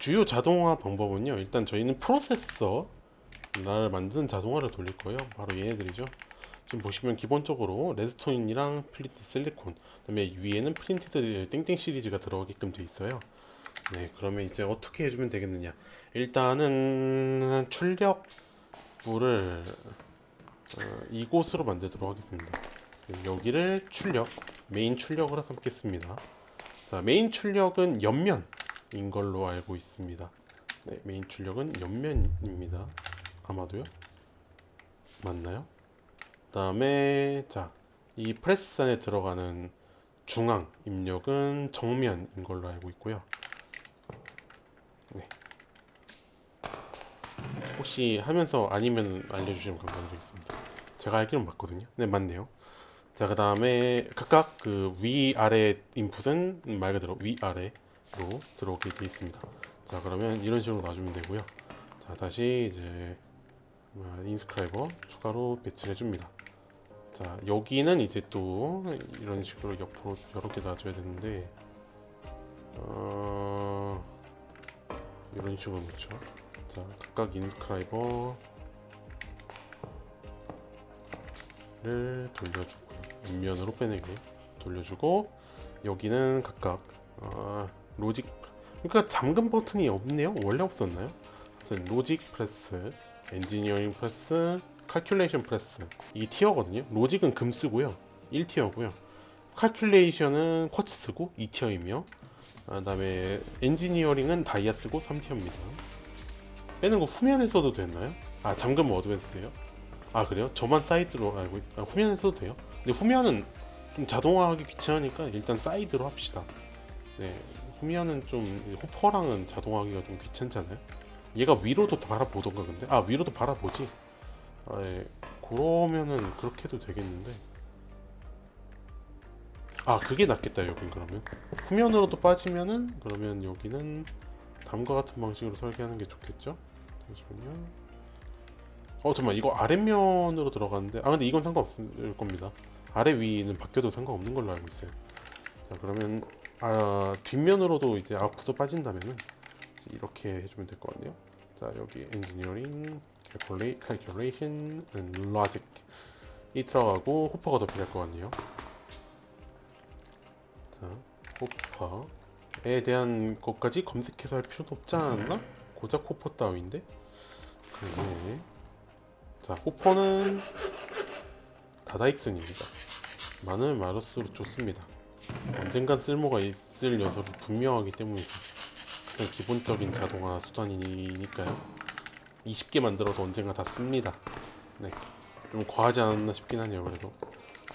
주요 자동화 방법은요. 일단 저희는 프로세서를 만드는 자동화를 돌릴 거예요. 바로 얘네들이죠. 지금 보시면 기본적으로 레드스톤이랑 플리트 실리콘, 그다음에 위에는 프린티드 땡땡 시리즈가 들어가게끔 돼 있어요. 네, 그러면 이제 어떻게 해주면 되겠느냐? 일단은 출력부를 어, 이곳으로 만들도록 하겠습니다. 여기를 출력, 메인 출력으로 삼겠습니다. 자, 메인 출력은 옆면 인 걸로 알고 있습니다. 네, 메인 출력은 옆면입니다. 아마도요? 맞나요? 그다음에 자, 이 프레스 안에 들어가는 중앙 입력은 정면인 걸로 알고 있고요. 네. 혹시 하면서 아니면 알려주시면 감사드리겠습니다. 제가 알기로는 맞거든요. 네, 맞네요. 자, 그 다음에 각각 그 위아래 인풋은 말 그대로 위아래 로 들어오게 되어 있습니다. 자, 그러면 이런 식으로 놔주면 되고요. 자, 다시 이제 인스크라이버 추가로 배치를 해줍니다. 자, 여기는 이제 또 이런 식으로 옆으로 여러 개 놔줘야 되는데, 어, 이런 식으로 놓죠. 자, 각각 인스크라이버 를 돌려주고 옆면으로 빼내게 돌려주고 여기는 각각 어, 로직 그러니까 잠금 버튼이 없네요. 원래 없었나요? 로직 프레스, 엔지니어링 프레스, 칼큘레이션 프레스 이 티어거든요. 로직은 금 쓰고요. 1티어고요. 칼큘레이션은 쿼츠 쓰고 2티어이며 그 다음에 엔지니어링은 다이아 쓰고 3티어입니다. 빼는 거 후면에서도 됐나요? 아 잠금 어드밴스예요? 아 그래요? 저만 사이드로 알고 있... 아, 후면에서도 돼요? 근데 후면은 좀 자동화하기 귀찮으니까 일단 사이드로 합시다. 네, 후면은 좀 호퍼랑은 자동화하기가 좀 귀찮잖아요. 얘가 위로도 바라보던가 근데 아 위로도 바라보지. 아, 예. 그러면은 그렇게 해도 되겠는데. 아 그게 낫겠다 여긴 그러면 후면으로도 빠지면은 그러면 여기는 다음과 같은 방식으로 설계하는 게 좋겠죠? 잠시만요. 어 잠깐만 이거 아랫면으로 들어가는데 아 근데 이건 상관없을 겁니다. 아래 위는 바뀌어도 상관없는 걸로 알고 있어요. 자 그러면 아 뒷면으로도 이제 아웃풋도 빠진다면은 이제 이렇게 해주면 될 것 같네요. 자 여기 엔지니어링, calculation, logic 이 들어가고 호퍼가 더 필요할 것 같네요. 자 호퍼에 대한 것까지 검색해서 할 필요도 없지 않았나? 고작 호퍼 따위인데. 그래. 자 호퍼는 다다익선입니다. 많으면 많을수록 좋습니다. 언젠간 쓸모가 있을 녀석이 분명하기 때문이죠. 가장 기본적인 자동화 수단이니까요. 20개 만들어도 언젠가 다 씁니다. 네. 좀 과하지 않았나 싶긴 하네요, 그래도.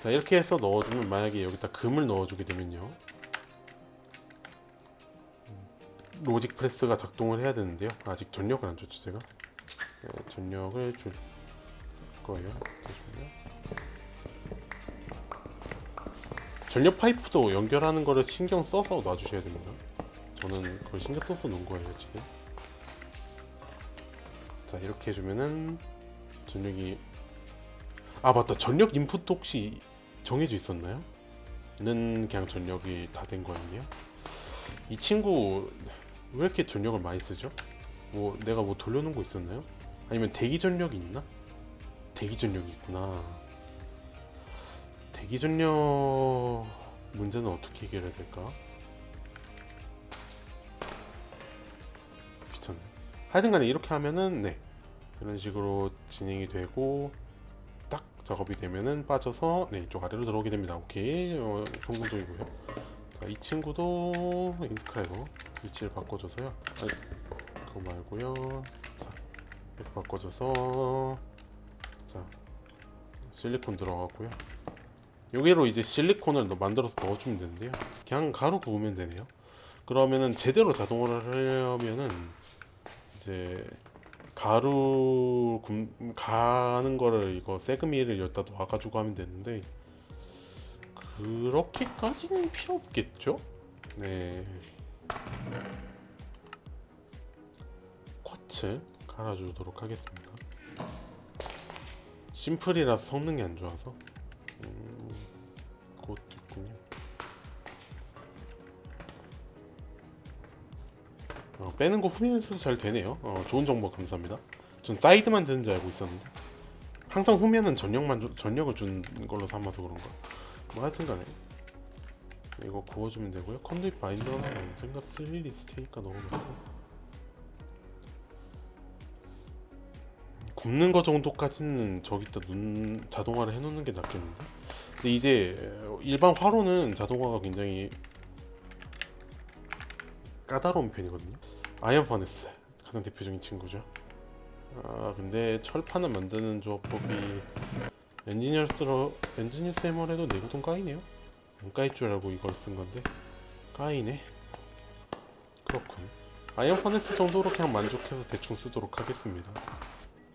자, 이렇게 해서 넣어주면, 만약에 여기다 금을 넣어주게 되면요. 로직 프레스가 작동을 해야 되는데요. 아직 전력을 안 줬죠, 제가. 네, 전력을 줄 거예요. 전력 파이프도 연결하는 거를 신경 써서 놔주셔야 됩니다. 저는 그걸 신경 써서 놓은 거예요 지금. 자 이렇게 해주면은 전력이 아 맞다 전력 인풋도 혹시 정해져 있었나요? 는 그냥 전력이 다 된 거였네요. 이 친구 왜 이렇게 전력을 많이 쓰죠? 뭐 내가 뭐 돌려놓은 거 있었나요? 아니면 대기 전력이 있나? 대기 전력이 있구나. 대기 전력 문제는 어떻게 해결해야 될까? 귀찮네. 하여튼간에 이렇게 하면은 네 이런 식으로 진행이 되고 딱 작업이 되면은 빠져서 네 이쪽 아래로 들어오게 됩니다. 오케이 어, 성공적이고요. 자 이 친구도 인스크라이버 위치를 바꿔줘서요. 아니 그거 말고요. 자 이렇게 바꿔줘서 자 실리콘 들어가고요. 여기로 이제 실리콘을 넣- 만들어서 넣어주면 되는데요. 그냥 가루 구우면 되네요. 그러면은 제대로 자동화를 하려면은 이제 가루 금, 가는 거를 이거 세그미를 여기다 놔가지고 하면 되는데 그렇게까지는 필요 없겠죠? 네. 쿼츠 갈아주도록 하겠습니다. 심플이라서 성능이 안 좋아서 그 어, 빼는 거 후면에서도 잘 되네요. 어, 좋은 정보 감사합니다. 전 사이드만 되는 줄 알고 있었는데 항상 후면은 전력만 주- 전력을 준 걸로 삼아서 그런가. 뭐 하여튼간에 이거 구워주면 되고요. 컨듀잇 바인더는 언젠가 쓸 일이 있을 테니까 넣어놓고 굽는 거 정도까지는 저기다 눈 자동화를 해놓는 게 낫겠는데. 근데 이제 일반 화로는 자동화가 굉장히 까다로운 편이거든요. 아이언 파네스 가장 대표적인 친구죠. 아 근데 철판을 만드는 조합법이 엔지니어스로 엔지니어스 해머래도 내구동 까이네요. 안 까일 줄 알고 이걸 쓴 건데 까이네. 그렇군. 아이언 파네스 정도로 그냥 만족해서 대충 쓰도록 하겠습니다.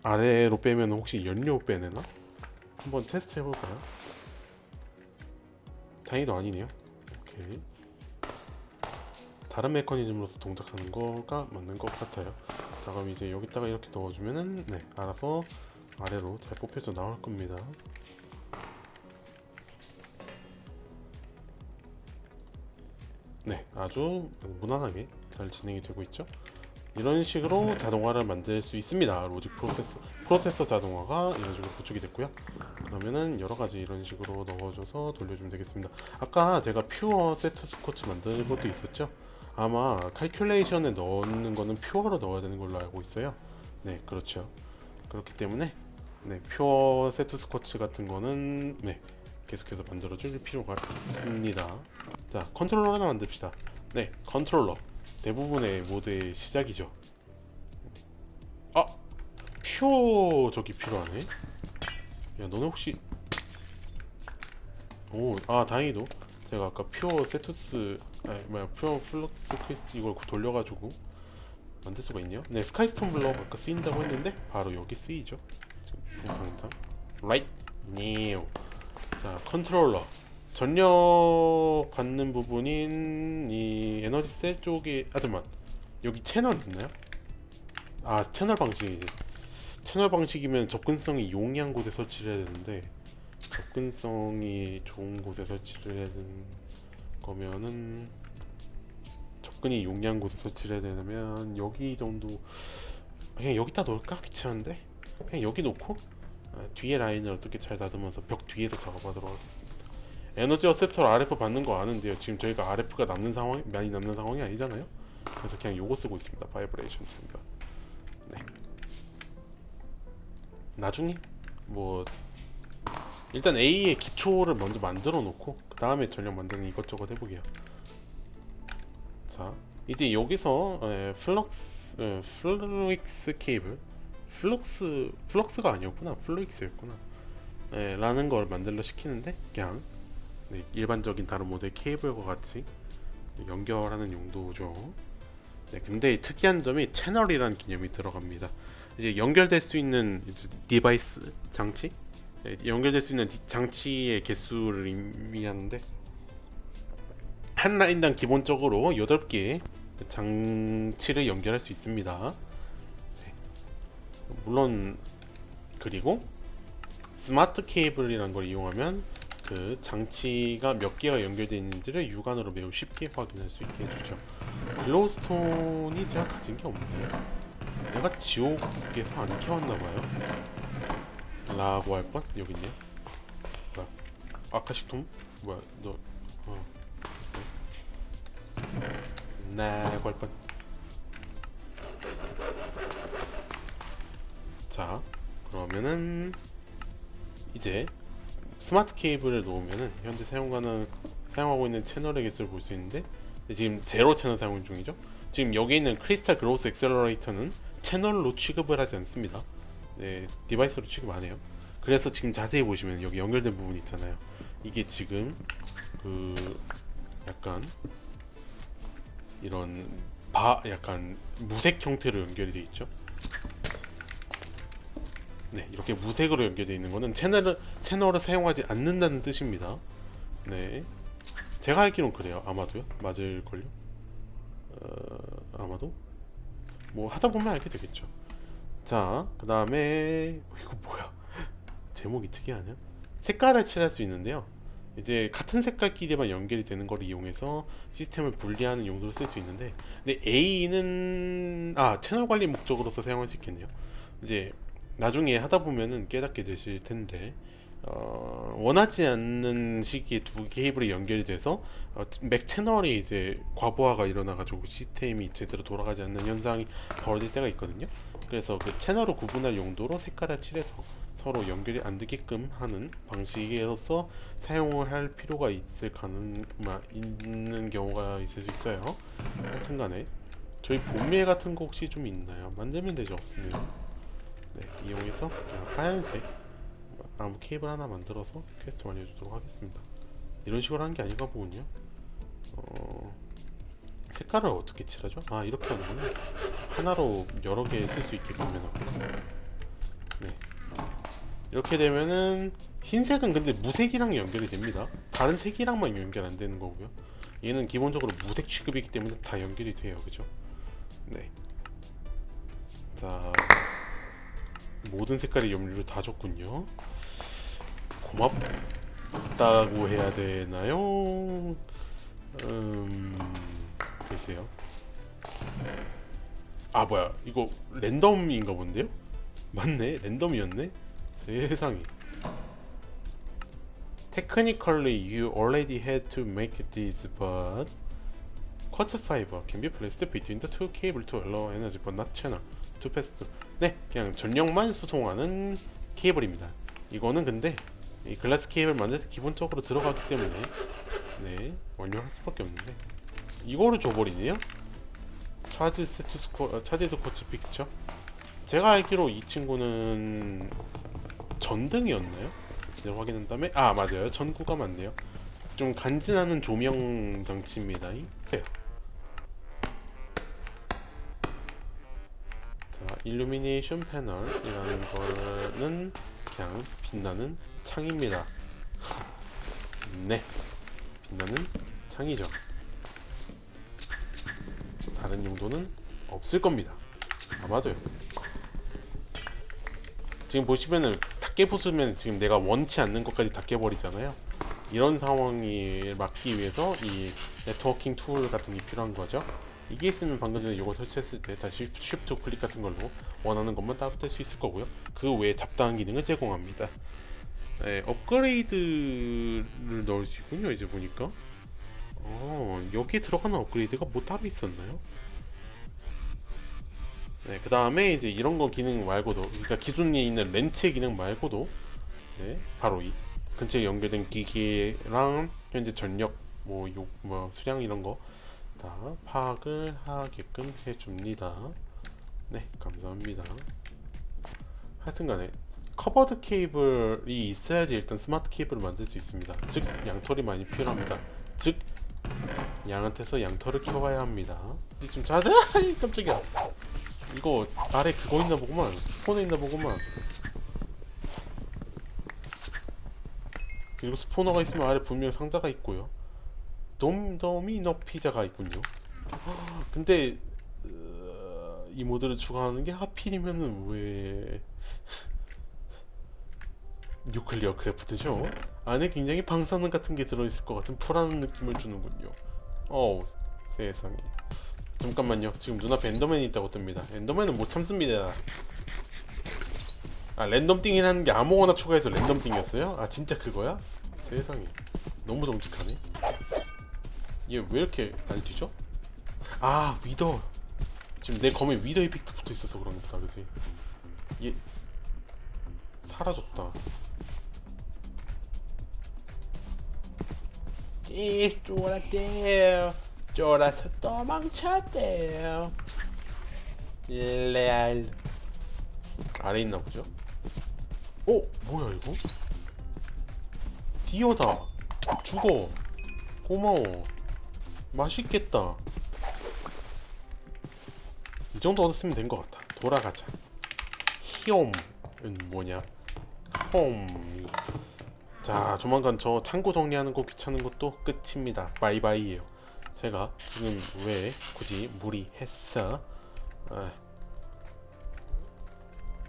아래로 빼면 혹시 연료 빼내나? 한번 테스트 해볼까요? 다행히도 아니네요. 오케이. 다른 메커니즘으로서 동작하는 거가 맞는 것 같아요. 자 그럼 이제 여기다가 이렇게 넣어주면은 네 알아서 아래로 잘 뽑혀서 나올 겁니다. 네 아주 무난하게 잘 진행이 되고 있죠. 이런 식으로 자동화를 만들 수 있습니다. 로직 프로세서 프로세서 자동화가 이런 식으로 구축이 됐고요. 그러면은 여러 가지 이런 식으로 넣어줘서 돌려주면 되겠습니다. 아까 제가 퓨어 세트 스코치 만드는 것도 있었죠. 아마 칼큘레이션에 넣는 거는 퓨어로 넣어야 되는 걸로 알고 있어요. 네, 그렇죠. 그렇기 때문에 네, 퓨어 세트 스코치 같은 거는 네, 계속해서 만들어 줄 필요가 있습니다. 자, 컨트롤러 하나 만듭시다. 네, 컨트롤러. 대부분의 모드의 시작이죠. 아, 퓨어 저기 필요하네. 야, 너네 혹시 오, 아 다행히도 제가 아까 퓨어 세투스 아니 뭐야 퓨어 플럭스 크리스트 이걸 돌려가지고 만들 수가 있네요. 네, 스카이스톤 블럭 아까 쓰인다고 했는데 바로 여기 쓰이죠. 지금 당장 라이트 네오. 자 컨트롤러 전력 받는 부분인 이 에너지 셀 쪽에 아 잠만 여기 채널 있나요? 아 채널 방식이지. 채널 방식이면 접근성이 용이한 곳에 설치를 해야 되는데 접근성이 좋은 곳에 설치를 해야 되는 거면은 접근이 용이한 곳에 설치를 해야 되면 여기 정도 그냥 여기다 놓을까 귀찮은데 그냥 여기 놓고 아, 뒤에 라인을 어떻게 잘 다듬어서 벽 뒤에서 작업하도록 하겠습니다. 에너지 어셉터로 RF 받는 거 아는데요. 지금 저희가 RF가 남는 상황 많이 남는 상황이 아니잖아요. 그래서 그냥 요거 쓰고 있습니다. 바이브레이션 챔버. 네. 나중에 뭐 일단 A의 기초를 먼저 만들어 놓고 그 다음에 전력 만드는 이것저것 해보게요. 자 이제 여기서 에, 플럭스 에, 플루익스 케이블 플럭스 플럭스가 아니었구나 플루익스였구나 에, 라는 걸 만들러 시키는데 그냥 네, 일반적인 다른 모델 케이블과 같이 연결하는 용도죠. 네, 근데 특이한 점이 채널이라는 개념이 들어갑니다. 이제 연결될 수 있는 이제 디바이스 장치, 네, 연결될 수 있는 디- 장치의 개수를 의미하는데 한 라인당 기본적으로 8개 장치를 연결할 수 있습니다. 네. 물론 그리고 스마트 케이블이라는 걸 이용하면 그 장치가 몇 개가 연결되어 있는지를 육안으로 매우 쉽게 확인할 수 있게 해주죠. 글로우스톤이 제가 가진 게 없네요. 내가 지옥에서 안 키웠나봐요. 라고 할 뻔? 여기 있네. 뭐야? 아카식톰? 뭐야? 너 어. 라고 할 뻔. 자, 그러면은 이제 스마트 케이블을 놓으면은 현재 사용하는 사용하고 있는 채널의 개수를 볼 수 있는데 지금 제로 채널 사용 중이죠. 지금 여기 있는 크리스탈 그로스 엑셀러레이터는 채널로 취급을 하지 않습니다. 네, 디바이스로 취급 안 해요. 그래서 지금 자세히 보시면 여기 연결된 부분 있잖아요. 이게 지금 그 약간 이런 바 약간 무색 형태로 연결이 돼 있죠. 네, 이렇게 무색으로 연결되어 있는 거는 채널을 채널을 사용하지 않는다는 뜻입니다. 네, 제가 알기론 그래요. 아마도요. 맞을 걸요. 어, 아마도 뭐 하다 보면 알게 되겠죠. 자, 그 다음에 이거 뭐야? 제목이 특이하냐? 색깔을 칠할 수 있는데요. 이제 같은 색깔끼리만 연결이 되는 걸 이용해서 시스템을 분리하는 용도로 쓸 수 있는데 근데 A는 아 채널 관리 목적으로서 사용할 수 있겠네요. 이제 나중에 하다 보면은 깨닫게 되실 텐데 어, 원하지 않는 시기에 두 케이블이 연결이 돼서 어, 맥 채널이 이제 과부하가 일어나가지고 시스템이 제대로 돌아가지 않는 현상이 벌어질 때가 있거든요. 그래서 그 채널을 구분할 용도로 색깔을 칠해서 서로 연결이 안 되게끔 하는 방식으로서 사용을 할 필요가 있을 가능 마, 있는 경우가 있을 수 있어요. 하여튼간에 저희 본밀 같은 거 혹시 좀 있나요? 만들면 되죠 없으면 네 이용해서 그냥 하얀색 나무 케이블 하나 만들어서 퀘스트 완료해주도록 하겠습니다. 이런 식으로 하는 게 아닌가 보군요. 어, 색깔을 어떻게 칠하죠? 아 이렇게 하는군요. 하나로 여러 개 쓸 수 있게 구매하고. 네. 이렇게 되면은 흰색은 근데 무색이랑 연결이 됩니다. 다른 색이랑만 연결 안 되는 거고요. 얘는 기본적으로 무색 취급이기 때문에 다 연결이 돼요, 그죠? 네. 자, 모든 색깔의 염료를 다 줬군요. 고맙다고 해야 되나요? 음, 글쎄요. 아 뭐야 이거 랜덤인가 본데요? 맞네 랜덤이었네 세상에 Technically you already had to make this but quartz fiber can be placed between the two cable to allow energy but not channel to pass through 네 그냥 전력만 수송하는 케이블입니다 이거는 근데 이 글라스 케이블 만들 때 기본적으로 들어가기 때문에 네 완료할 수밖에 없는데 이거를 줘버리네요? 차지 세트 스코 어, 차지 스코츠 픽스처? 제가 알기로 이 친구는 전등이었나요? 제가 확인한 다음에 아 맞아요. 전구가 맞네요. 좀 간지나는 조명 장치입니다. 이 네. 자 일루미네이션 패널이라는 거는 그냥 빛나는 창입니다. 네. 빛나는 창이죠 다른 용도는 없을 겁니다. 아 맞아요. 지금 보시면은 다 깨부수면 지금 내가 원치 않는 것까지 다 깨버리잖아요. 이런 상황이 막기 위해서 이 네트워킹 툴 같은 게 필요한 거죠. 이게 있으면 방금 전에 이거 설치했을 때 다시 쉬프트 클릭 같은 걸로 원하는 것만 따로 뗄 수 있을 거고요. 그 외에 잡다한 기능을 제공합니다. 네, 업그레이드를 넣을 수 있군요 이제 보니까 어, 여기에 들어가는 업그레이드가 뭐 따로 있었나요? 네, 그 다음에 이제 이런 거 기능 말고도, 그러니까 기존에 있는 렌치 기능 말고도, 이제 바로 이 근처에 연결된 기기랑 현재 전력, 뭐, 요, 뭐, 수량 이런 거 다 파악을 하게끔 해줍니다. 네, 감사합니다. 하여튼 간에 커버드 케이블이 있어야지 일단 스마트 케이블을 만들 수 있습니다. 즉 양털이 많이 필요합니다. 즉 양한테서 양털을 키워야 합니다. 좀 자자 깜짝이야. 이거 아래 그거 있나 보구만. 스포너 있나 보구만. 그리고 스포너가 있으면 아래 분명 상자가 있고요. 돔더미너 피자가 있군요. 근데 으, 이 모드를 추가하는 게 하필이면은 왜 뉴클리어 크래프트죠? 안에 굉장히 방사능 같은 게 들어있을 것 같은 불안한 느낌을 주는군요. 어우 세상에. 잠깐만요. 지금 눈앞에 엔더맨이 있다고 뜹니다. 엔더맨은 못 참습니다. 아 랜덤 띵이라는 게 아무거나 추가해서 랜덤 띵이었어요? 아 진짜 그거야? 세상에. 너무 정직하네. 얘 왜 이렇게 날뛰죠? 아 위더. 지금 내 검에 위더 이펙트 붙어 있어서 그런 거다, 그지? 얘 사라졌다. 이 쫄았대요. 쫄아서 도망쳤대요. 레알. 아래 있나 보죠? 어 뭐야 이거? 디어다. 죽어. 고마워. 맛있겠다. 이 정도 얻었으면 된 것 같아. 돌아가자. 히옴은 뭐냐? 홈이. 자, 조만간 저 창고 정리하는 거 귀찮은 것도 끝입니다. 바이바이예요. 제가 지금 왜 굳이 무리했어? 아.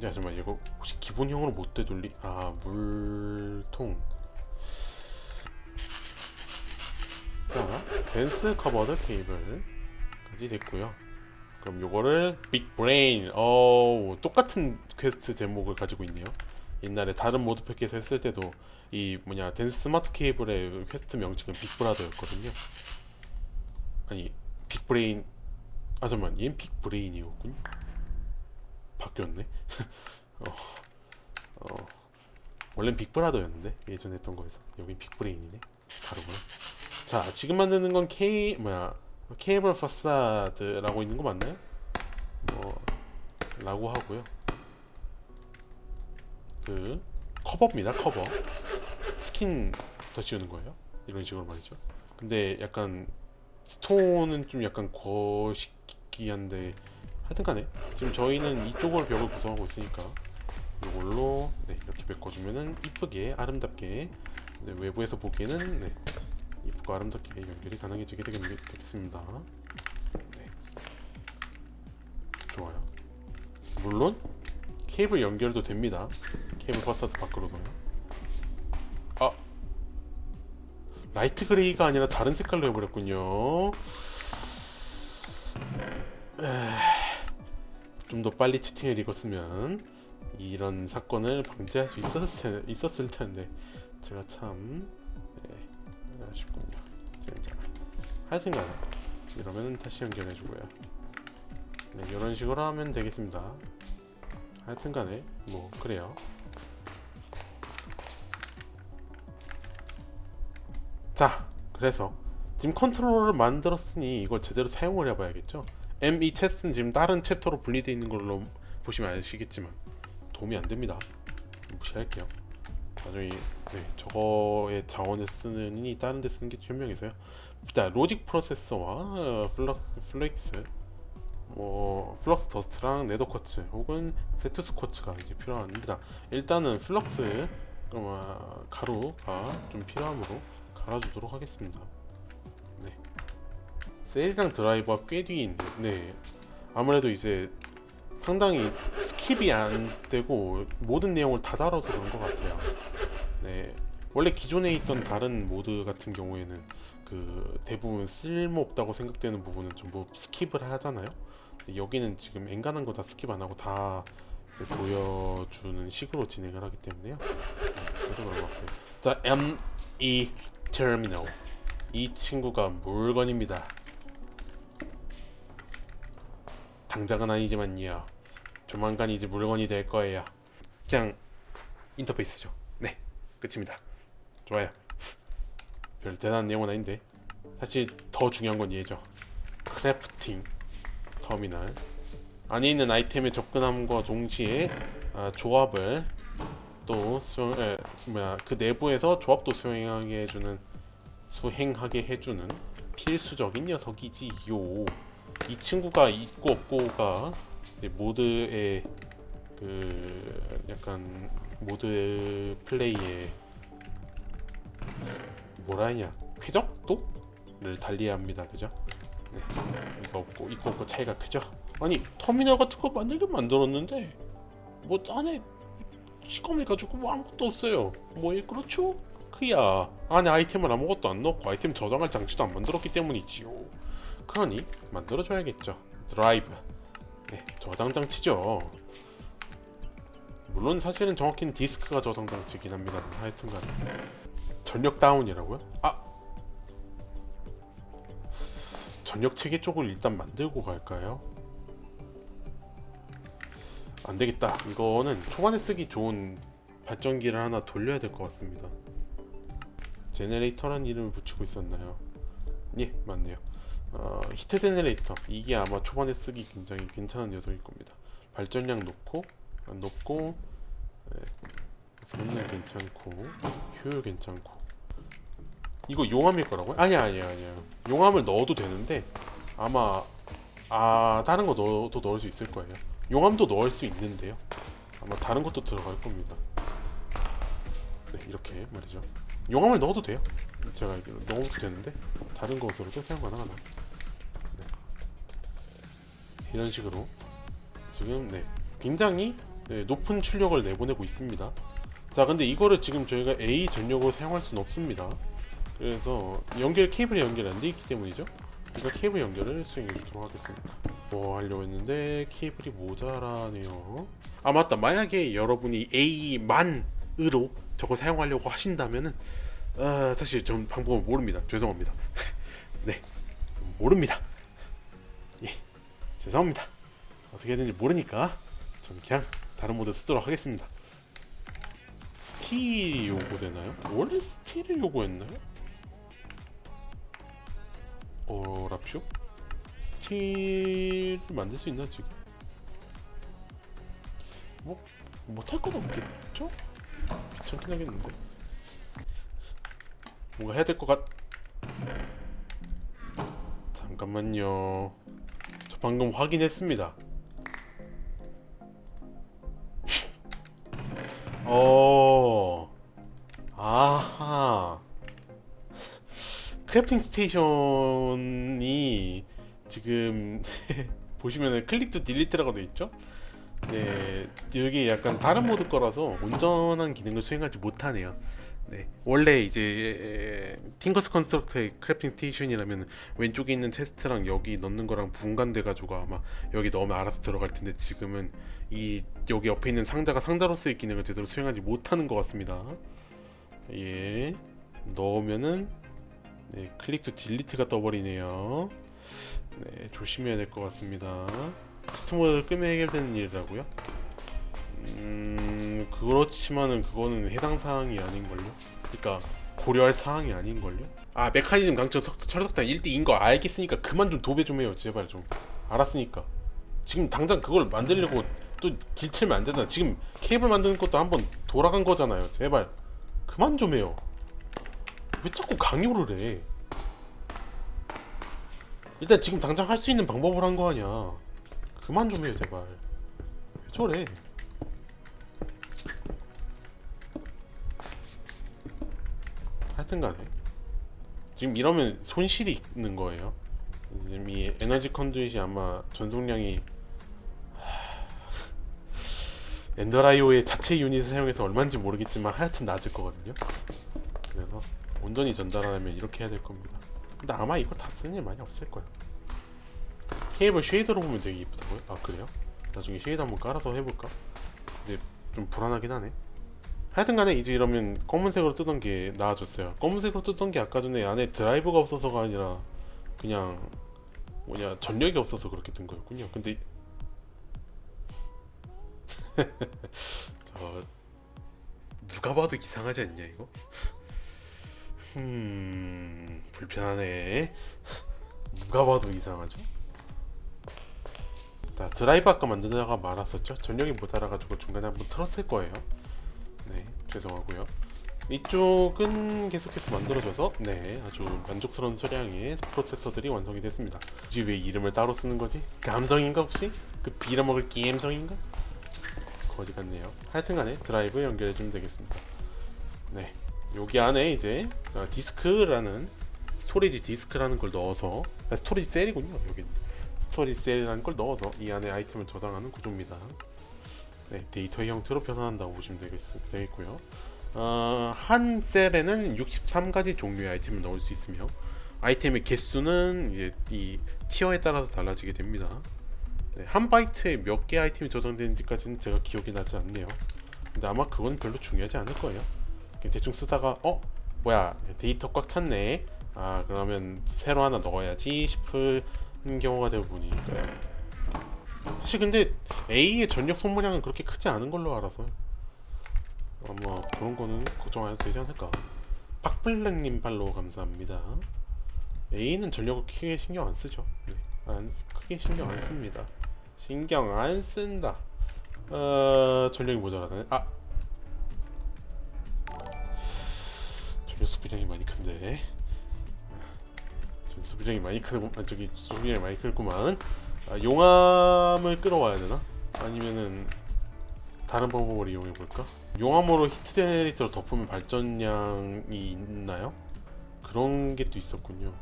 야, 잠깐만 이거 혹시 기본형으로 못 되돌리? 아, 물통. 자, 댄스 커버드 케이블까지 됐고요. 그럼 요거를 빅브레인 어 똑같은 퀘스트 제목을 가지고 있네요. 옛날에 다른 모드 패킷에서 했을 때도 이 뭐냐 댄스 스마트 케이블의 퀘스트 명칭은 빅브라더였거든요. 아니 빅브레인 아 잠만 얘는 빅브레인이었군요. 바뀌었네. 어, 어 원래는 빅브라더였는데 예전에 했던 거에서 여긴 빅브레인이네. 다르구나. 자 지금 만드는 건 K 뭐야 케이블 파사드라고 있는 거 맞나요? 뭐 라고 하고요. 그 커버입니다. 커버 스킨부터 지우는 거예요. 이런 식으로 말이죠. 근데 약간 스톤은 좀 약간 거시기한데 하여튼 간에 지금 저희는 이쪽을 벽을 구성하고 있으니까 이걸로 네, 이렇게 메꿔주면은 이쁘게 아름답게 네, 외부에서 보기에는 네, 이쁘고 아름답게 연결이 가능해지게 되겠, 되겠습니다. 네. 좋아요. 물론 케이블 연결도 됩니다. 케이블 파사드 밖으로도요. 아 라이트 그레이가 아니라 다른 색깔로 해버렸군요. 좀 더 빨리 치팅을 읽었으면 이런 사건을 방지할 수 있었을, 테, 있었을 텐데 제가 참 네, 아쉽군요. 하여튼간 이러면 다시 연결해주고요. 네, 이런 식으로 하면 되겠습니다. 하여튼 간에 뭐 그래요. 자, 그래서 지금 컨트롤러를 만들었으니 이걸 제대로 사용을 해봐야겠죠. M2 챗은 지금 다른 챕터로 분리되어 있는 걸로 보시면 아시겠지만 도움이 안 됩니다. 무시할게요. 나중에 네, 저거의 자원을 쓰느니 다른 데 쓰는 게 현명해서요. 자, 로직 프로세서와 어, 플럭, 플렉스 뭐 플럭스 더스트랑 네더 쿼츠 혹은 세투스 쿼츠가 이제 필요합니다. 일단은 플럭스 어, 가루가 좀 필요하므로 갈아주도록 하겠습니다. 네. 셀이랑 드라이버가 꽤 있는데, 네. 아무래도 이제 상당히 스킵이 안 되고 모든 내용을 다 다뤄서 그런 것 같아요. 네. 원래 기존에 있던 다른 모드 같은 경우에는 그 대부분 쓸모없다고 생각되는 부분은 전부 스킵을 하잖아요. 여기는 지금 엔간한 거 다 스킵 안 하고 다 보여주는 식으로 진행을 하기 때문에요. 네, 그래서 그런 것 같아요. 자, M2 터미널. 이 친구가 물건입니다. 당장은 아니지만요. 조만간 이제 물건이 될 거예요. 그냥 인터페이스죠. 네, 끝입니다. 좋아요. 별 대단한 내용은 아닌데 사실 더 중요한 건 얘죠. 크래프팅 터미널 안에 있는 아이템의 접근함과 동시에 아, 조합을 또 수행 에, 뭐야 그 내부에서 조합도 수행하게 해주는 수행하게 해주는 필수적인 녀석이지요. 이 친구가 있고 없고가 모드의 그 약간 모드 플레이의 뭐라 하냐 쾌적도를 달리해야 합니다 그죠? 네 이거 없고 있고 없고 차이가 크죠? 아니 터미널 같은 거 만들긴 만들었는데 뭐 안에 시커매 가지고 뭐 아무것도 없어요 뭐에 그렇죠? 그야 안에 아이템을 아무것도 안 넣고 아이템 저장할 장치도 안 만들었기 때문이지요 그러니 만들어줘야겠죠 드라이브 네 저장 장치죠 물론 사실은 정확히는 디스크가 저장 장치긴 합니다 하여튼간 전력 다운이라고요? 아 전력 체계 쪽을 일단 만들고 갈까요? 안 되겠다. 이거는 초반에 쓰기 좋은 발전기를 하나 돌려야 될 것 같습니다. 제네레이터란 이름을 붙이고 있었나요? 예, 맞네요. 어, 히트 제네레이터 이게 아마 초반에 쓰기 굉장히 괜찮은 녀석일 겁니다. 발전량 높고 안 높고 네, 성능 괜찮고 효율 괜찮고 이거 용암일 거라고요? 아니야 아니야 아니야. 용암을 넣어도 되는데 아마 아 다른 거 넣어도 넣을 수 있을 거예요. 용암도 넣을 수 있는데요. 아마 다른 것도 들어갈 겁니다. 네 이렇게 말이죠. 용암을 넣어도 돼요. 제가 알기로 넣어도 되는데 다른 것으로도 사용 가능하다 네. 이런 식으로 지금 네 굉장히 네, 높은 출력을 내보내고 있습니다. 자 근데 이거를 지금 저희가 A 전력으로 사용할 수는 없습니다 그래서 연결 케이블이 연결 안돼 있기 때문이죠. 그러니까 케이블 연결을 수행해 주도록 하겠습니다. 뭐 하려고 했는데 케이블이 모자라네요. 아 맞다. 만약에 여러분이 A만으로 저걸 사용하려고 하신다면은 아, 사실 전 방법을 모릅니다. 죄송합니다. 네, 모릅니다. 예, 죄송합니다. 어떻게 되는지 모르니까 전 그냥 다른 모드 쓰도록 하겠습니다. 스틸이 요구되나요? 원래 스틸을 요구했나요? 어, 랍쇼? 스틸을 만들 수 있나 지금? 뭐 못할 건 없겠죠? 귀찮긴 하겠는데 뭔가 해야 될 것 같... 잠깐만요 저 방금 확인했습니다 어... 아하 크래프팅 스테이션이 지금 보시면은 클릭 투 딜리트라고 되어 있죠? 네, 여기 약간 다른 모드 거라서 온전한 기능을 수행하지 못하네요. 네, 원래 이제 팅거스 컨스트럭터의 크래프팅 스테이션이라면 왼쪽에 있는 체스트랑 여기 넣는 거랑 분간돼 가지고 아마 여기 넣으면 알아서 들어갈 텐데 지금은 이 여기 옆에 있는 상자가 상자로서의 기능을 제대로 수행하지 못하는 것 같습니다. 예, 넣으면은 네, 클릭 투 딜리트가 떠버리네요. 네, 조심해야 될 것 같습니다. 치트 모드를 끄면 해결되는 일이라고요? 음, 그렇지만은 그거는 해당 사항이 아닌걸요? 그러니까 고려할 사항이 아닌걸요? 아, 메커니즘 강철 석- 철석탄 1대인 거 알겠으니까 그만 좀 도배 좀 해요, 제발 좀. 알았으니까. 지금 당장 그걸 만들려고 또 길 틀면 안 되잖아. 지금 케이블 만드는 것도 한번 돌아간 거잖아요. 제발. 그만 좀 해요. 왜 자꾸 강요를 해? 일단 지금 당장 할 수 있는 방법을 한 거 아니야. 그만 좀 해요, 제발. 왜 저래? 하여튼 간에 지금 이러면 손실이 있는 거예요. 지금 이 에너지 컨듀잇이 아마 전송량이 하, 엔더라이오의 자체 유닛을 사용해서 얼마인지 모르겠지만 하여튼 낮을 거거든요. 그래서 온전히 전달하려면 이렇게 해야 될 겁니다. 근데 아마 이거 다 쓰는 일 많이 없을 거야. 케이블 쉐이더로 보면 되게 이쁘다고요? 아 그래요? 나중에 쉐이더 한번 깔아서 해볼까? 근데 좀 불안하긴 하네. 하여튼간에 이제 이러면 검은색으로 뜨던 게 나아졌어요. 검은색으로 뜨던 게 아까 전에 안에 드라이브가 없어서가 아니라 그냥 뭐냐 전력이 없어서 그렇게 뜬 거였군요. 근데 저 누가 봐도 이상하지 않냐 이거? 음 불편하네. 누가 봐도 이상하죠? 자 드라이브 아까 만들다가 말았었죠? 전력이 모자라가지고 중간에 한번 틀었을 거예요. 네 죄송하고요. 이쪽은 계속해서 만들어져서 네 아주 만족스러운 소량의 프로세서들이 완성이 됐습니다. 굳이 왜 이름을 따로 쓰는 거지? 감성인가 혹시? 그 빌어먹을 게임성인가? 거지 같네요. 하여튼간에 드라이브 연결해 주면 되겠습니다. 네 여기 안에 이제 아, 디스크라는 스토리지 디스크라는 걸 넣어서 아, 스토리지 셀이군요 여기 스토리지 셀이라는 걸 넣어서 이 안에 아이템을 저장하는 구조입니다. 네, 데이터의 형태로 변환한다고 보시면 되겠, 되겠 고요. 어, 한 셀에는 63가지 종류의 아이템을 넣을 수 있으며 아이템의 개수는 이제 이 티어에 따라서 달라지게 됩니다. 네, 한 바이트에 몇 개 아이템이 저장되는지까지는 제가 기억이 나지 않네요. 근데 아마 그건 별로 중요하지 않을 거예요. 대충 쓰다가 어 뭐야 데이터 꽉 찼네. 아 그러면 새로 하나 넣어야지 싶은 경우가 대부분이니까요. 사실 근데 A의 전력 소모량은 그렇게 크지 않은 걸로 알아서 아마 그런 거는 걱정 안 해도 되지 않을까. 박블랙님 팔로우 감사합니다. A는 전력을 크게 신경 안 쓰죠. 네, 안 쓰- 크게 신경 안 씁니다. 신경 안 쓴다. 어, 전력이 모자라네. 아, 전력 소비량이 많이 큰데. 소비량이 많이 크고, 아, 저기 소비량이 많이 크구만. 아, 용암을 끌어와야 되나? 아니면은 다른 방법을 이용해 볼까? 용암으로 히트 제네레이터를 덮으면 발전량이 있나요? 그런 게 또 있었군요.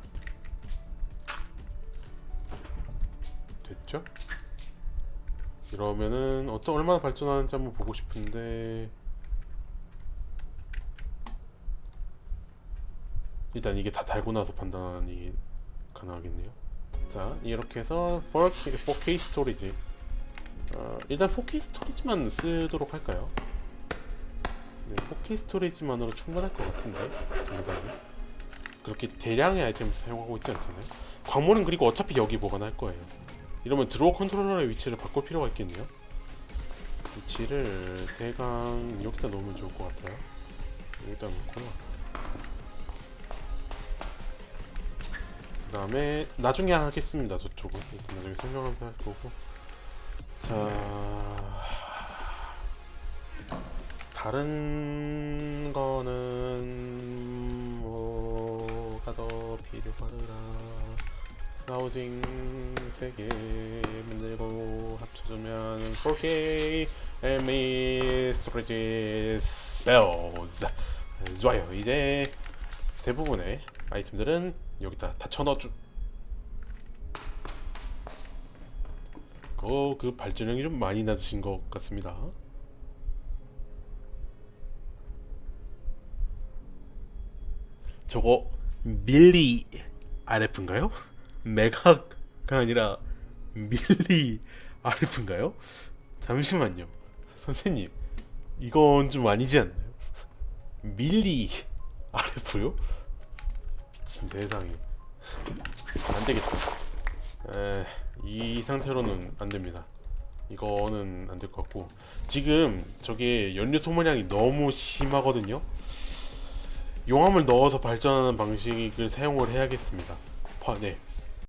됐죠? 이러면은 어떤 얼마나 발전하는지 한번 보고 싶은데 일단 이게 다 달고 나서 판단이 가능하겠네요. 자 이렇게 해서 4K, 4K 스토리지 어, 일단 4K 스토리지만 쓰도록 할까요? 네, 4K 스토리지만으로 충분할 것 같은데 당장에 그렇게 대량의 아이템을 사용하고 있지 않잖아요. 광물은 그리고 어차피 여기 보관할 거예요. 이러면 드로어 컨트롤러의 위치를 바꿀 필요가 있겠네요. 위치를 대강 여기다 놓으면 좋을 것 같아요. 여기다 놓고 그 다음에 나중에 하겠습니다. 저쪽은. 일단 나중에 설명을 할 거고. 자 다른 거는 뭐가 더 필요하더라? 사우징 3개 만들고 합쳐주면 4K ME 스토리지 셀즈 좋아요. 이제 대부분의 아이템들은 여기다 다 쳐넣어주 어, 그 발전량이 좀 많이 낮으신 것 같습니다. 저거 밀리 RF인가요? 메가가 아니라 밀리 RF인가요? 잠시만요. 선생님, 이건 좀 아니지 않나요? 밀리 RF요? 미친 세상에. 안 되겠다. 에, 이 상태로는 안 됩니다. 이거는 안 될 것 같고 지금 저게 연료 소모량이 너무 심하거든요. 용암을 넣어서 발전하는 방식을 사용을 해야겠습니다. 화, 네,